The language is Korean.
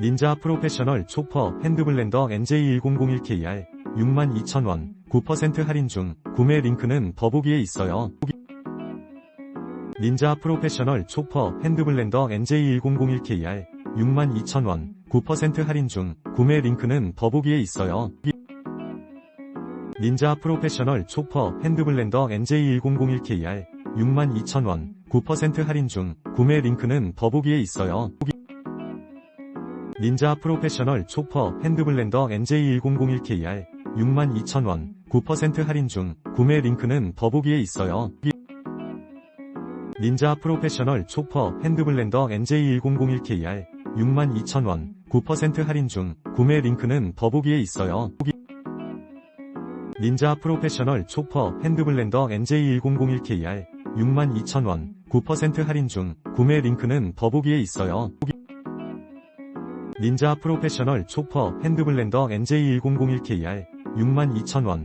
닌자 프로페셔널 초퍼 핸드블렌더 NJ1001KR 62,000원 9% 할인 중 구매 링크는 더보기에 있어요. 닌자 프로페셔널 초퍼 핸드블렌더 NJ1001KR 62,000원 9% 할인 중 구매 링크는 더보기에 있어요. 닌자 프로페셔널 초퍼 핸드블렌더 NJ1001KR 62,000원 9% 할인 중 구매 링크는 더보기에 있어요. 닌자 프로페셔널 초퍼 핸드블렌더 NJ1001KR 62,000원 9% 할인 중 구매 링크는 더보기에 있어요. 닌자 프로페셔널 초퍼 핸드블렌더 NJ1001KR 62,000원 9% 할인 중 구매 링크는 더보기에 있어요. 닌자 프로페셔널 초퍼 핸드블렌더 NJ1001KR 62,000원 9% 할인 중 구매 링크는 더보기에 있어요. 닌자 프로페셔널 초퍼 핸드블렌더 NJ1001KR 62,000원